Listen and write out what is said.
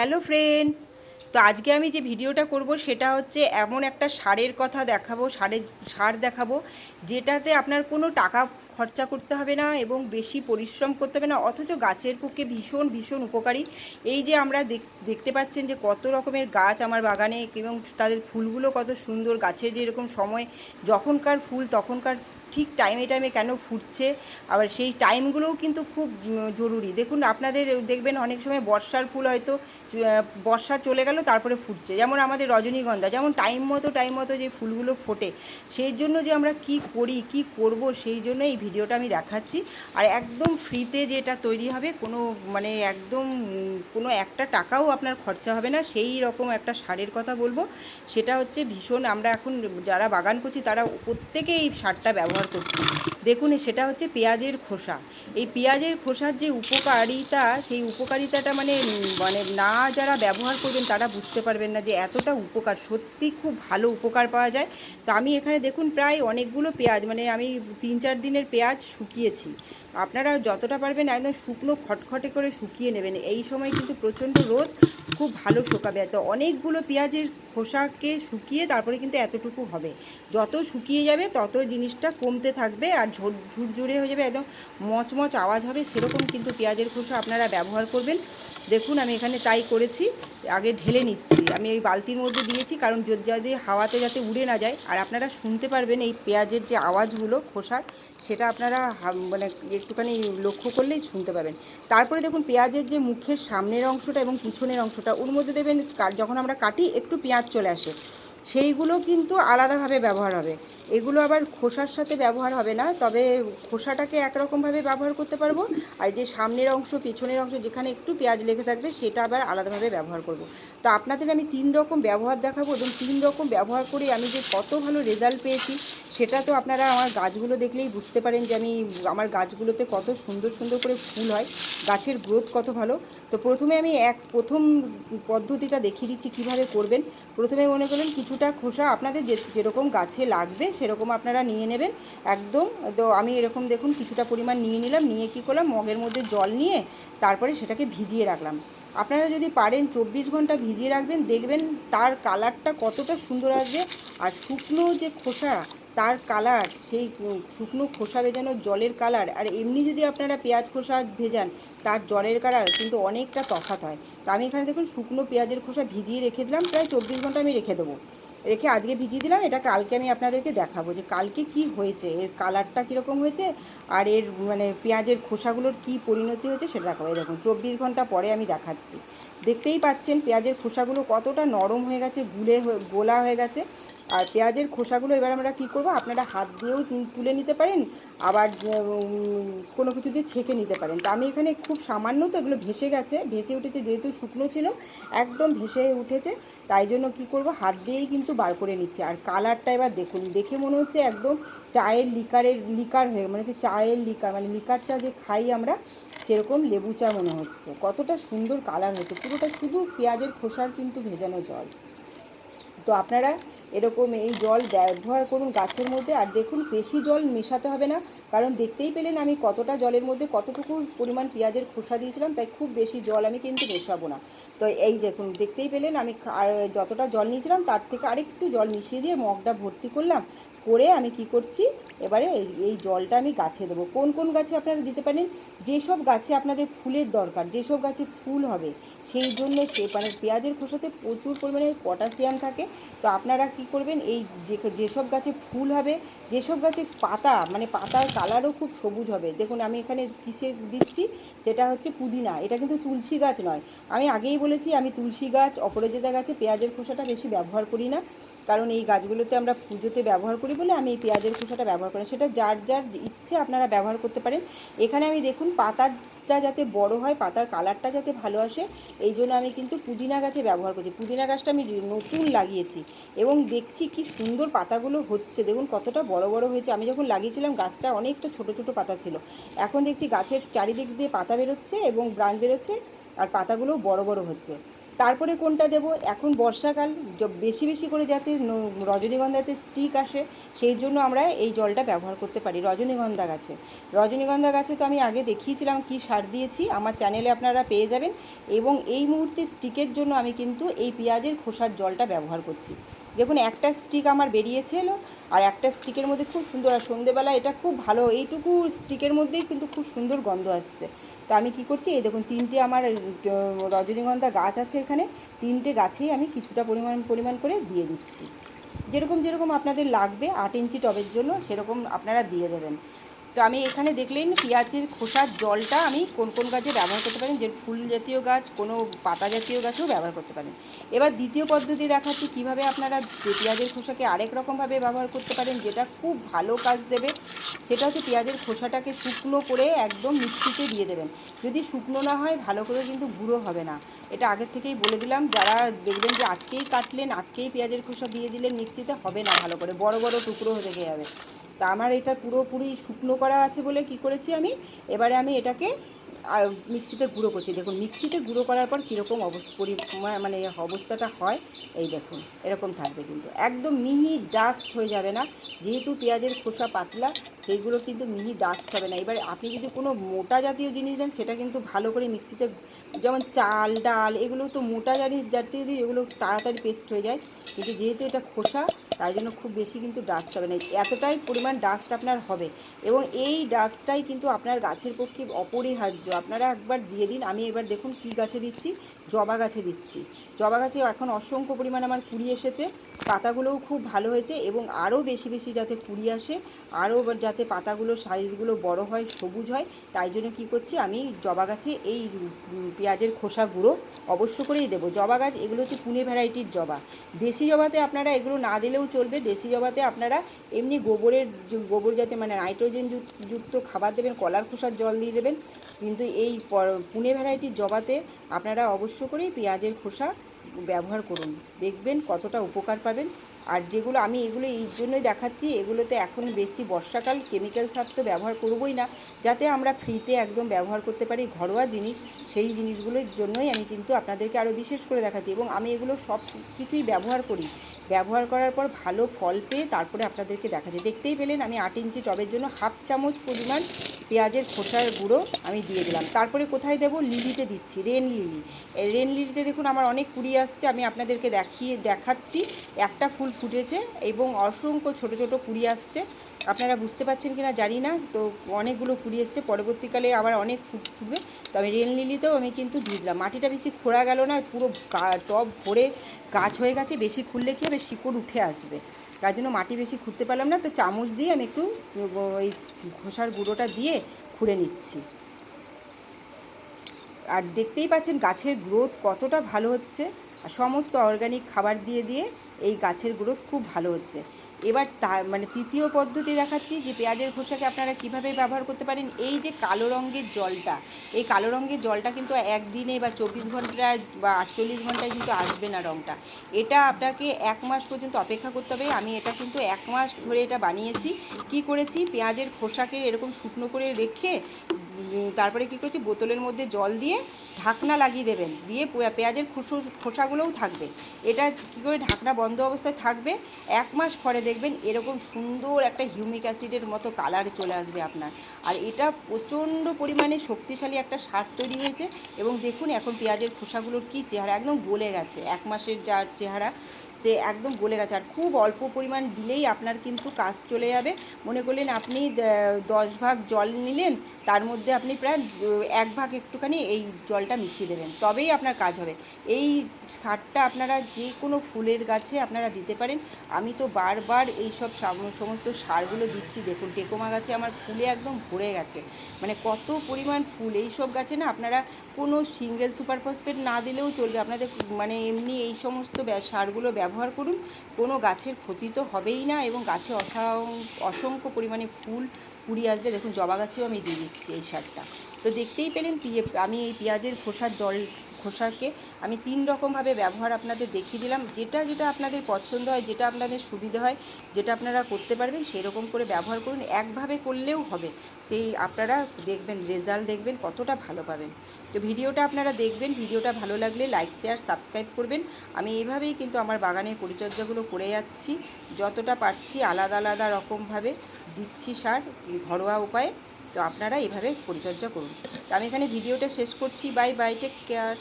Hello friends, তো আজকে আমি যে ভিডিওটা করব সেটা হচ্ছে এমন একটা সারের কথা দেখাবো, সারের, সার দেখাবো, যেটাতে আপনার কোনো টাকা খরচা করতে হবে না এবং বেশি পরিশ্রম করতে হবে না, অথচ গাছের পক্ষে ভীষণ ভীষণ উপকারী। এই যে আমরা দেখ- দেখতে পাচ্ছেন যে কত রকমের গাছ আমার বাগানে এবং তাদের ফুলগুলো কত সুন্দর গাছের যেরকম সময় যখনকার ফুল তখনকার ঠিক টাইমে টাইমে কেন ফুটছে, আবার সেই টাইমগুলোও কিন্তু খুব জরুরি। দেখুন, আপনাদের দেখবেন অনেক সময় বর্ষার ফুল হয়তো বর্ষা চলে গেল, তারপরে ফুটছে। যেমন আমাদের রজনীগন্ধা, যেমন টাইম মতো টাইম মতো যে ফুলগুলো ফোটে, সেই জন্য যে আমরা কি করি, কি করব, সেই জন্য এই ভিডিওটা আমি দেখাচ্ছি। আর একদম ফ্রিতে যেটা তৈরি হবে, কোনো মানে একদম, কোনো একটা টাকাও আপনার খরচা হবে না। সেই রকম একটা সারের কথা বলব। সেটা হচ্ছে ভীষণ, আমরা এখন যারা বাগান করছি তারা প্রত্যেকে এই সারটা ব্যবহার করছি। দেখুন, সেটা হচ্ছে পেঁয়াজের খোসা। এই পেঁয়াজের খোসার যে উপকারিতা, সেই উপকারিতাটা মানে মানে না যারা ব্যবহার করবেন, তারা বুঝতে পারবেন না যে এতটা উপকার। সত্যি খুব ভালো উপকার পাওয়া যায়। তো আমি এখানে দেখুন, প্রায় অনেকগুলো পেঁয়াজ মানে আমি তিন চার দিনের পেঁয়াজ শুকিয়েছি। আপনারা যতটা পারবেন একদম শুকনো খটখটে করে শুকিয়ে নেবেন। এই সময় কিন্তু প্রচণ্ড রোদ, খুব ভালো শুকাবে। তো অনেকগুলো পেঁয়াজের খোসাকে শুকিয়ে তারপরে কিন্তু এতটুকু হবে। যত শুকিয়ে যাবে, তত জিনিসটা কমতে থাকবে আর ঝোর, ঝুরঝুরে হয়ে যাবে, একদম মচমচ আওয়াজ হবে, সেরকম কিন্তু পেঁয়াজের খোসা আপনারা ব্যবহার করবেন। দেখুন, আমি এখানে তাই করেছি, আগে ঢেলে নিচ্ছি। আমি এই বালতির মধ্যে দিয়েছি, কারণ যদি হাওয়াতে যাতে উড়ে না যায়। আর আপনারা শুনতে পারবেন এই পেঁয়াজের যে আওয়াজগুলো খোসার সেটা আপনারা মানে একটুখানি লক্ষ্য করলেই শুনতে পাবেন। তারপরে দেখুন, পেঁয়াজের যে মুখের সামনের অংশটা এবং পিছনের অংশটা, ওর মধ্যে দেবেন যখন আমরা কাটি, একটু পেঁয়াজ চলে আসে। সেইগুলো কিন্তু আলাদাভাবে ব্যবহার হবে। এগুলো আবার খোসার সাথে ব্যবহার হবে না, তবে খোসাটাকে একরকমভাবে ব্যবহার করতে পারব। আর যে সামনের অংশ, পিছনের অংশ, যেখানে একটু পেঁয়াজ লেগে থাকবে, সেটা আবার আলাদাভাবে ব্যবহার করব। তো আপনাদের আমি তিন রকম ব্যবহার দেখাবো, এবং তিন রকম ব্যবহার করে আমি যে কত ভালো রেজাল্ট পেয়েছি, সেটা তো আপনারা আমার গাছগুলো দেখলেই বুঝতে পারেন যে আমি আমার গাছগুলোতে কত সুন্দর সুন্দর করে ফুল হয়, গাছের গ্রোথ কত ভালো। তো প্রথমে আমি এক, প্রথম পদ্ধতিটা দেখিয়ে দিচ্ছি কীভাবে করবেন। প্রথমে মনে করলেন কিছুটা খোসা আপনাদের যে, যেরকম গাছে লাগবে সেরকম আপনারা নিয়ে নেবেন। একদম, তো আমি এরকম দেখুন কিছুটা পরিমাণ নিয়ে নিলাম, নিয়ে কী করলাম, মগের মধ্যে জল নিয়ে তারপরে সেটাকে ভিজিয়ে রাখলাম। আপনারা যদি পারেন চব্বিশ ঘণ্টা ভিজিয়ে রাখবেন, দেখবেন তার কালারটা কতটা সুন্দর আসবে আর শুকনো যে খোসা, তার কালার, সেই শুকনো খোসা ভেজানোর জলের কালার, আর এমনি যদি আপনারা পেঁয়াজ খোসা ভেজান, তার জলের কালার কিন্তু অনেকটা তফাৎ হয়। তো আমি এখানে দেখুন শুকনো পেঁয়াজের খোসা ভিজিয়ে রেখে দিলাম, প্রায় চব্বিশ ঘণ্টা আমি রেখে দেবো। রেখে আজকে ভিজিয়ে দিলাম, এটা কালকে আমি আপনাদেরকে দেখাবো যে কালকে কি হয়েছে, এর কালারটা কীরকম হয়েছে আর এর মানে পেঁয়াজের খোসাগুলোর কি পরিণতি হয়েছে সেটা দেখাবো। দেখুন, চব্বিশ ঘণ্টা পরে আমি দেখাচ্ছি। দেখতেই পাচ্ছেন পেঁয়াজের খোসাগুলো কতটা নরম হয়ে গেছে, গুলে গোলা হয়ে গেছে। আর পেঁয়াজের খোসাগুলো এবার আমরা কি করব, আপনারা হাত দিয়েও তুলে নিতে পারেন, আবার কোনো কিছু দিয়ে ছেঁকে নিতে পারেন। তো আমি এখানে খুব সামান্য তো এগুলো ভেসে গেছে, ভেসে উঠেছে যেহেতু শুকনো ছিল, একদম ভেসে উঠেছে, তাই জন্য কি করব, হাত দিয়েই কিন্তু বার করে নিচ্ছে। আর কালারটা এবার দেখুন, দেখে মনে হচ্ছে একদম চায়ের লিকারের, লিকার হয়ে মানে হচ্ছে চায়ের লিকার মানে লিকার চা যে খাই আমরা, সেরকম লেবু চা মনে হচ্ছে। কতটা সুন্দর কালার হয়েছে পুরোটা শুধু পেঁয়াজের খোসার কিন্তু ভেজানো জল। তো আপনারা এরকম এই জল ব্যবহার করুন গাছের মধ্যে। আর দেখুন, বেশি জল মেশাতে হবে না, কারণ দেখতেই পেলেন আমি কতটা জলের মধ্যে কতটুকু পরিমাণ পেঁয়াজের খোসা দিয়েছিলাম, তাই খুব বেশি জল আমি কিন্তু মেশাবো না। তো এই দেখুন, দেখতেই পেলেন আমি যতটা জল নিয়েছিলাম, তার থেকে আরেকটু জল মিশিয়ে দিয়ে মগটা ভর্তি করলাম। করে আমি কি করছি? এবারে এই- জলটা আমি গাছে দেবো। কোন কোন গাছে আপনারা দিতে পারেন? যেসব গাছে আপনাদের ফুলের দরকার, যেসব গাছে ফুল হবে, সেই জন্য সে মানে পেঁয়াজের খোসাতে প্রচুর পরিমাণে পটাশিয়াম থাকে। তো আপনারা কি করবেন? এই যে, যেসব গাছে ফুল হবে, যেসব গাছে পাতা মানে পাতার কালারও খুব সবুজ হবে। দেখুন, আমি এখানে কিসে দিচ্ছি? সেটা হচ্ছে পুদিনা। এটা কিন্তু তুলসী গাছ নয়। আমি আগেই বলেছি, আমি তুলসী গাছ, অপরাজিতা গাছে পেঁয়াজের খোসাটা বেশি ব্যবহার করি না। কারণ এই গাছগুলোতে আমরা পুজোতে ব্যবহার করি বলে আমি এই পেঁয়াজের খোসাটা ব্যবহার করি সেটা যার যার ইচ্ছে আপনারা ব্যবহার করতে পারেন। এখানে আমি দেখুন পাতাটা যাতে বড় হয়, পাতার কালারটা যাতে ভালো আসে, এই জন্য আমি কিন্তু পুদিনা গাছে ব্যবহার করছি। পুদিনা গাছটা আমি নতুন লাগিয়েছি এবং দেখছি কি সুন্দর পাতাগুলো হচ্ছে। দেখুন, কতটা বড় বড় হয়েছে। আমি যখন লাগিয়েছিলাম, গাছটা অনেকটা ছোট ছোট পাতা ছিল। এখন দেখছি গাছের চারিদিক দিয়ে পাতা বেরোচ্ছে এবং ব্রাঞ্চ বেরোচ্ছে আর পাতাগুলোও বড় বড় হচ্ছে। তারপরে কোনটা দেব? এখন বর্ষাকাল বেশি বেশি করে যাতে রজনীগন্ধাতে স্টিক আসে, সেই জন্য আমরা এই জলটা ব্যবহার করতে পারি, রজনীগন্ধা গাছে। রজনীগন্ধা গাছে তো আমি আগে দেখিয়েছিলাম কি সার দিয়েছি, আমার চ্যানেলে আপনারা পেয়ে যাবেন এবং এই মুহূর্তে স্টিকের জন্য আমি কিন্তু এই পেঁয়াজের খোসার জলটা ব্যবহার করছি। দেখুন, একটা স্টিক আমার বেরিয়েছিল আর একটা স্টিকের মধ্যে খুব সুন্দর, আর সন্ধেবেলা এটা খুব ভালো, এইটুকু স্টিকের মধ্যেই কিন্তু খুব সুন্দর গন্ধ আসছে। তো আমি কি করছি? এই দেখুন, তিনটে আমার রজনীগন্ধা গাছ আছে এখানে। তিনটে গাছেই আমি কিছুটা পরিমাণ পরিমাণ করে দিয়ে দিচ্ছি। যেরকম যেরকম আপনাদের লাগবে, আট ইঞ্চি টবের জন্য সেরকম আপনারা দিয়ে দেবেন। তো আমি এখানে দেখলেন পেঁয়াজের খোসার জলটা আমি কোন কোন গাছে ব্যবহার করতে পারেন, যে ফুল জাতীয় গাছ, কোনো পাতা জাতীয় গাছেও ব্যবহার করতে পারেন। এবার দ্বিতীয় পদ্ধতি দেখাচ্ছি, কীভাবে আপনারা পেঁয়াজের খোসাকে আরেক রকমভাবে ব্যবহার করতে পারেন, যেটা খুব ভালো কাজ দেবে, সেটা হচ্ছে পেঁয়াজের খোসাটাকে শুকনো করে একদম মিক্সিতে দিয়ে দেবেন। যদি শুকনো না হয়, ভালো করে কিন্তু গুঁড়ো হবে না। এটা আগের থেকেই বলে দিলাম, যারা দেখবেন যে আজকেই কাটলেন, আজকেই পেঁয়াজের খোসা দিয়ে দিলেন, মিক্সিতে হবে না ভালো করে, বড় বড় টুকরো হয়ে যাবে। তা আমার এটা পুরোপুরি শুকনো করা আছে বলে কি করেছি আমি? এবারে আমি এটাকে মিক্সিতে গুঁড়ো করছি। দেখুন, মিক্সিতে গুঁড়ো করার পর কীরকম পরি মানে অবস্থাটা হয়, এই দেখুন, এরকম থাকবে কিন্তু। একদম মিহি ডাস্ট হয়ে যাবে না। যেহেতু পেঁয়াজের খোসা পাতলা সেইগুলো কিন্তু মিহি ডাস্ট হবে না। এবার আপনি যদি কোনো মোটা জাতীয় জিনিস দেন, সেটা কিন্তু ভালো করে মিক্সিতে যেমন চাল, ডাল, এগুলো তো মোটা জিনিস জাতীয় জিনিস, এগুলো তাড়াতাড়ি পেস্ট হয়ে যায়। কিন্তু যেহেতু এটা খোসা, তাই জন্য খুব বেশি কিন্তু ডাস্ট হবে না। এতটাই পরিমাণ ডাস্ট আপনার হবে। এবং এই ডাস্টটাই কিন্তু আপনার গাছের পক্ষে অপরিহার্য। আপনারা একবার দিয়ে দিন, আমি এবার দেখুন কী গাছে দিচ্ছি। জবা গাছে দিচ্ছি। জবা গাছে এখন অসংখ্য পরিমাণ আমার কুড়ি এসেছে। পাতাগুলোও খুব ভালো হয়েছে এবং আরও বেশি বেশি যাতে কুড়ি আসে, আরও যাতে পাতাগুলো সাইজগুলো বড় হয়, সবুজ হয়, তাই জন্য কী করছি আমি জবা গাছে এই পেঁয়াজের খোসা গুঁড়ো অবশ্য করেই দেবো। জবা গাছ এগুলো হচ্ছে পুনে ভ্যারাইটির জবা। দেশি জবাতে আপনারা এগুলো না দিলেও চলবে। দেশি জবাতে আপনারা এমনি গোবরের গোবর যাতে মানে নাইট্রোজেন যুক- যুক্ত খাবার দেবেন, কলার খোসার জল দিয়ে দেবেন। কিন্তু এই পুনে ভ্যারাইটির জবাতে আপনারা অবশ্য করেই পেঁয়াজের খোসা ব্যবহার করুন। দেখবেন কতটা উপকার পাবেন। আর যেগুলো আমি এগুলো এই জন্যই দেখাচ্ছি, এগুলোতে এখন বেশি বর্ষাকাল কেমিক্যাল সার তো ব্যবহার করবই না, যাতে আমরা ফ্রিতে একদম ব্যবহার করতে পারি ঘরোয়া জিনিস, সেই জিনিসগুলোর জন্যই আমি কিন্তু আপনাদেরকে আরও বিশেষ করে দেখাচ্ছি। এবং আমি এগুলো সব কিছুই ব্যবহার করি। ব্যবহার করার পর ভালো ফল পেয়ে তারপরে আপনাদেরকে দেখাচ্ছি। দেখতেই পেলেন আমি আট ইঞ্চি টবের জন্য হাফ চামচ পরিমাণ পেঁয়াজের খোসার গুঁড়ো আমি দিয়ে দিলাম। তারপরে কোথায় দেবো? লিলিতে দিচ্ছি, রেন লিলি। রেন লিলিতে দেখুন আমার অনেক কুড়ি আসছে, আমি আপনাদেরকে দেখিয়ে, দেখাচ্ছি। একটা ফুল ফুটেছে এবং অসংখ্য ছোট ছোট কুড়ি আসছে। আপনারা বুঝতে পারছেন কিনা জানি না, তো অনেকগুলো কুড়ি এসছে। পরবর্তীকালে আবার অনেক ফুট ফুটবে। তো আমি রেন লিলিতেও আমি কিন্তু দিয়ে দিলাম। মাটিটা বেশি খোঁড়া গেল না, পুরো টব ভরে গাছ হয়ে গেছে, বেশি খুললে কি হবে? শিকড় উঠে আসবে। তার জন্য মাটি বেশি খুঁড়তে পারলাম না, তো চামচ দিয়ে আমি একটু, ওই ঘষার গুঁড়োটা দিয়ে খুঁড়ে নিচ্ছি। আর দেখতেই পাচ্ছেন গাছের গ্রোথ কতটা ভালো হচ্ছে। আর সমস্ত অর্গানিক খাবার দিয়ে দিয়ে এই গাছের গ্রোথ খুব ভালো হচ্ছে। এবার তা মানে তৃতীয় পদ্ধতি দেখাচ্ছি যে পেঁয়াজের খোসাকে আপনারা কীভাবে ব্যবহার করতে পারেন। এই যে কালো রঙের জলটা, এই কালো রঙের জলটা কিন্তু একদিনে বা চব্বিশ ঘন্টায় বা আটচল্লিশ ঘন্টায় কিন্তু আসবে না রঙটা। এটা আপনাকে এক মাস পর্যন্ত অপেক্ষা করতে হবে। আমি এটা কিন্তু এক মাস ধরে এটা বানিয়েছি। কি করেছি? পেঁয়াজের খোসাকে এরকম শুকনো করে রেখে তারপরে কি করছি? বোতলের মধ্যে জল দিয়ে ঢাকনা লাগিয়ে দেবেন। দিয়ে পেঁয়াজের খোসো, খোসাগুলোও থাকবে। এটা কী করে? ঢাকনা বন্ধ অবস্থায় থাকবে। এক মাস পরে দেখবেন এরকম সুন্দর একটা হিউমিক অ্যাসিডের মতো কালার চলে আসবে আপনার। আর এটা প্রচণ্ড পরিমাণে শক্তিশালী একটা সার তৈরি হয়েছে এবং দেখুন এখন পেঁয়াজের খোসাগুলোর কী চেহারা একদম গলে গেছে। এক মাসের যার চেহারা সে একদম গলে গেছে। আর খুব অল্প পরিমাণ দিলেই আপনার কিন্তু কাজ চলে যাবে। মনে করলেন আপনি দশ ভাগ জল নিলেন, তার মধ্যে আপনি প্রায় এক ভাগ একটুখানি এই জলটা মিশিয়ে দেবেন, তবেই আপনার কাজ হবে। এই সারটা আপনারা যে কোনো ফুলের গাছে আপনারা দিতে পারেন। আমি তো বারবার এই সব সমস্ত সারগুলো দিচ্ছি। দেখুন, টেকোমা গাছে আমার ফুলে একদম ভরে গেছে। মানে কত পরিমাণ ফুল। এই সব গাছে না আপনারা কোনো সিঙ্গেল সুপার ফসফেট না দিলেও চলবে। আপনাদের মানে এমনি এই সমস্ত সারগুলো ব্যবহার করুন। কোনো গাছের ক্ষতি তো হবেই না এবং গাছে অসং- অসংখ্য পরিমাণে ফুল কুড়ি আসবে। দেখুন, জবা গাছেও আমি দিয়ে দিচ্ছি এই সারটা তো দেখতেই পেলেন আমি এই পেঁয়াজের খোসার জল, খোসাকে আমি তিন রকমভাবে ব্যবহার আপনাদের দেখিয়ে দিলাম। যেটা যেটা আপনাদের পছন্দ হয়, যেটা আপনাদের সুবিধে হয়, যেটা আপনারা করতে পারবেন, সেরকম করে ব্যবহার করুন। একভাবে করলেও হবে। সেই আপনারা দেখবেন, রেজাল্ট দেখবেন, কতটা ভালো পাবেন। তো ভিডিওটা আপনারা দেখবেন, ভিডিওটা ভালো লাগলে লাইক, শেয়ার, সাবস্ক্রাইব করবেন। আমি এইভাবেই কিন্তু আমার বাগানের পরিচর্যাগুলো করে যাচ্ছি। যতটা পারছি আলাদা আলাদা রকমভাবে দিচ্ছি সার, ঘরোয়া উপায়ে। তো আপনারা এভাবে পরিচর্যা করুন। তো আমি এখানে ভিডিওটা শেষ করছি। Bye bye take care